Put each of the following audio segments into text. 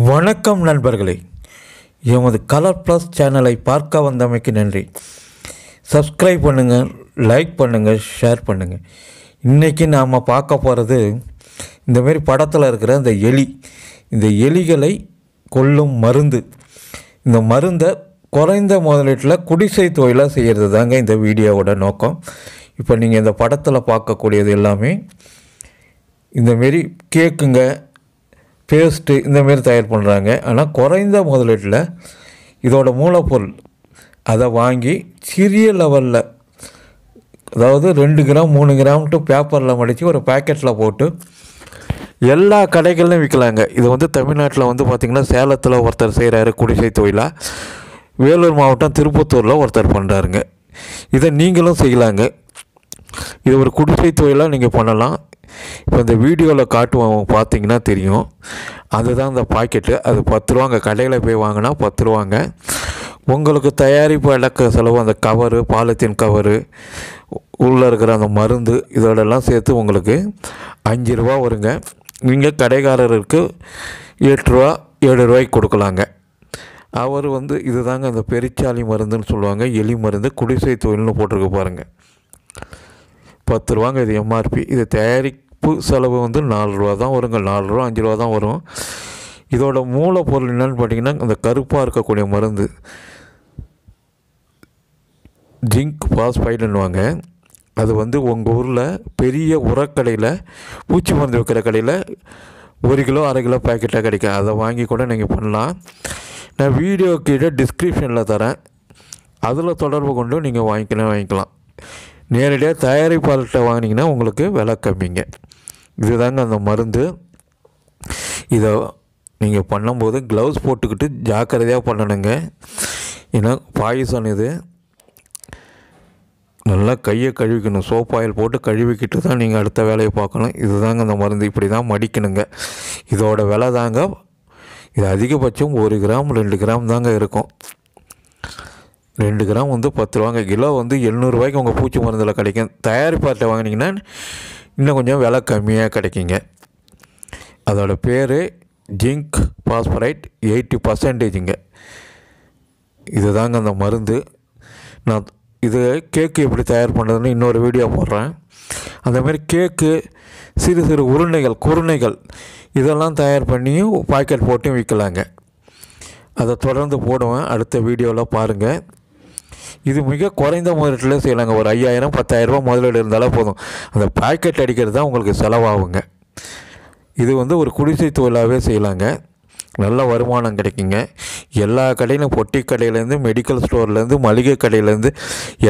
வணக்கம் நண்பர்களே. எமது கலர் ப்ளஸ் சேனலை பார்க்க வந்தமைக்கு நன்றி. சப்ஸ்கிரைப் பண்ணுங்கள் லைக் பண்ணுங்கள் ஷேர் பண்ணுங்கள் இன்றைக்கி நாம் பார்க்க போகிறது இந்தமாரி படத்தில் இருக்கிற இந்த எலி. இந்த எலிகளை கொல்லும் மருந்து. இந்த மருந்தை குறைந்த முதலீட்டில் குடிசை தொழிலாக செய்கிறது தாங்க இந்த வீடியோவோட நோக்கம். இப்போ நீங்கள் இந்த படத்தில் பார்க்கக்கூடியது எல்லாமே இந்தமாரி கேக்குங்க பேஸ்ட்டு இந்தமாரி தயார் பண்ணுறாங்க ஆனால் குறைந்த முதலீட்டில் இதோட மூலப்பொருள் அதை வாங்கி சிறிய லெவலில் அதாவது ரெண்டு கிராம் மூணு கிராம்ட்டு பேப்பரில் மடித்து ஒரு பேக்கெட்டில் போட்டு எல்லா கடைகள்லையும் விற்கலாங்க இது வந்து தமிழ்நாட்டில் வந்து பார்த்திங்கன்னா சேலத்தில் ஒருத்தர் செய்கிறாரு குடிசை தொழிலாக வேலூர் மாவட்டம் திருப்பத்தூரில் ஒருத்தர் பண்ணுறாருங்க இதை நீங்களும் செய்யலாங்க. இது ஒரு குடிசை தொழிலாக நீங்கள் பண்ணலாம். இப்போ இந்த வீடியோவில் காட்டுவோம் பார்த்தீங்கன்னா தெரியும். அதுதான் இந்த பாக்கெட்டு அது பத்து ரூபாங்க கடையில் போய் வாங்கினா பத்து ரூபாங்க உங்களுக்கு தயாரிப்பு இலக்க செலவு அந்த கவரு பாலித்தீன் கவரு உள்ளே இருக்கிற அந்த மருந்து இதோடெல்லாம் சேர்த்து உங்களுக்கு அஞ்சு ரூபா வருங்க. நீங்கள் கடைக்காரருக்கு எட்டு ரூபா ஏழு ரூபாய்க்கு கொடுக்கலாங்க. அவர் வந்து இதுதாங்க அந்த பெரிச்சாலி மருந்துன்னு சொல்லுவாங்க. எலி மருந்து குடிசை தொழில்னு போட்டிருக்கு பாருங்கள் பத்து ரூபாங்க இது எம்ஆர்பி இது உப்பு செலவு வந்து நாலு ரூபா தான் வருங்க. நாலு ரூபா அஞ்சு ரூபா தான் வரும். இதோட மூலப்பொருள் என்னென்னு பார்த்தீங்கன்னா அந்த கருப்பாக இருக்கக்கூடிய மருந்து. ஜிங்க் பாஸ்பைடுன்னுவாங்க. அது வந்து உங்கள் ஊரில் பெரிய உரக்கடையில் பூச்சி மருந்து வைக்கிற கடையில் ஒரு கிலோ அரை கிலோ பேக்கெட்டாக கிடைக்கும். அதை வாங்கி கூட நீங்கள் பண்ணலாம். நான் வீடியோ கீழே டிஸ்கிரிப்ஷனில் தரேன். அதில் தொடர்பு கொண்டு நீங்கள் வாங்கிக்கலாம் வாங்கிக்கலாம். நேரடியாக தயாரிப்பாளர்கிட்ட வாங்கினீங்கன்னா உங்களுக்கு விலை கம்மிங்க. இதுதாங்க அந்த மருந்து. இதை நீங்கள் பண்ணும்போது க்ளவுஸ் போட்டுக்கிட்டு ஜாக்கிரதையாக பண்ணணுங்க. ஏன்னா பாயசம் இது. நல்லா கையை கழுவிக்கணும். சோப் ஆயில் போட்டு கழுவிக்கிட்டு தான் நீங்கள் அடுத்த வேலையை பார்க்கணும். இதுதாங்க அந்த மருந்து. இப்படி தான் மடிக்கணுங்க. இதோட விலை தாங்க இது அதிகபட்சம் ஒரு கிராம் ரெண்டு கிராம் தாங்க இருக்கும். ரெண்டு கிராம் வந்து பத்து ரூபாங்க. கிலோ வந்து எழுநூறுபாய்க்கு உங்கள் பூச்சி மருந்தில் கிடைக்கும். தயாரிப்பாட்டை வாங்கினீங்கன்னா இன்னும் கொஞ்சம் விலை கம்மியாக கிடைக்குங்க. அதோடய பேர் ஜிங்க் பாஸ்பரைட் எயிட்டி பர்சன்டேஜுங்க. இதுதாங்க அந்த மருந்து. நான் இது கேக்கு எப்படி தயார் பண்ணுறதுன்னு இன்னொரு வீடியோ போடுறேன். அந்தமாரி கேக்கு சிறு சிறு உருண்டைகள் குருணைகள் இதெல்லாம் தயார் பண்ணியும் பாக்கெட் போட்டும் விற்கலாங்க அதை தொடர்ந்து போடுவேன். அடுத்த வீடியோவில் பாருங்கள் இது மிக குறைந்த முதலீட்டில் செய்யலாங்க. ஒரு ஐயாயிரம் பத்தாயிரரூபா முதலீடு இருந்தாலே போதும். அந்த பாக்கெட் அடிக்கிறது தான் உங்களுக்கு செலவாகுங்க. இது வந்து ஒரு குடிசை தொழிலாகவே செய்யலாங்க. நல்ல வருமானம் கிடைக்குங்க. எல்லா கடையிலும் பொட்டி கடையிலேருந்து மெடிக்கல் ஸ்டோர்லேருந்து மளிகை கடையிலேருந்து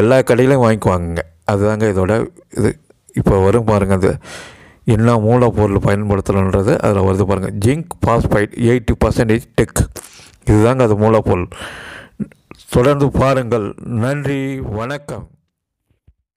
எல்லா கடையிலையும் வாங்கிக்குவாங்க அதுதாங்க இதோட இது. இப்போ வரும் பாருங்கள் அது என்ன மூலப்பொருள் பயன்படுத்தணுன்றது அதில் வருது பாருங்கள் zinc phosphide eighty percentage tech இதுதாங்க அது மூலப்பொருள். தொடர்ந்து பாருங்கள். நன்றி வணக்கம்.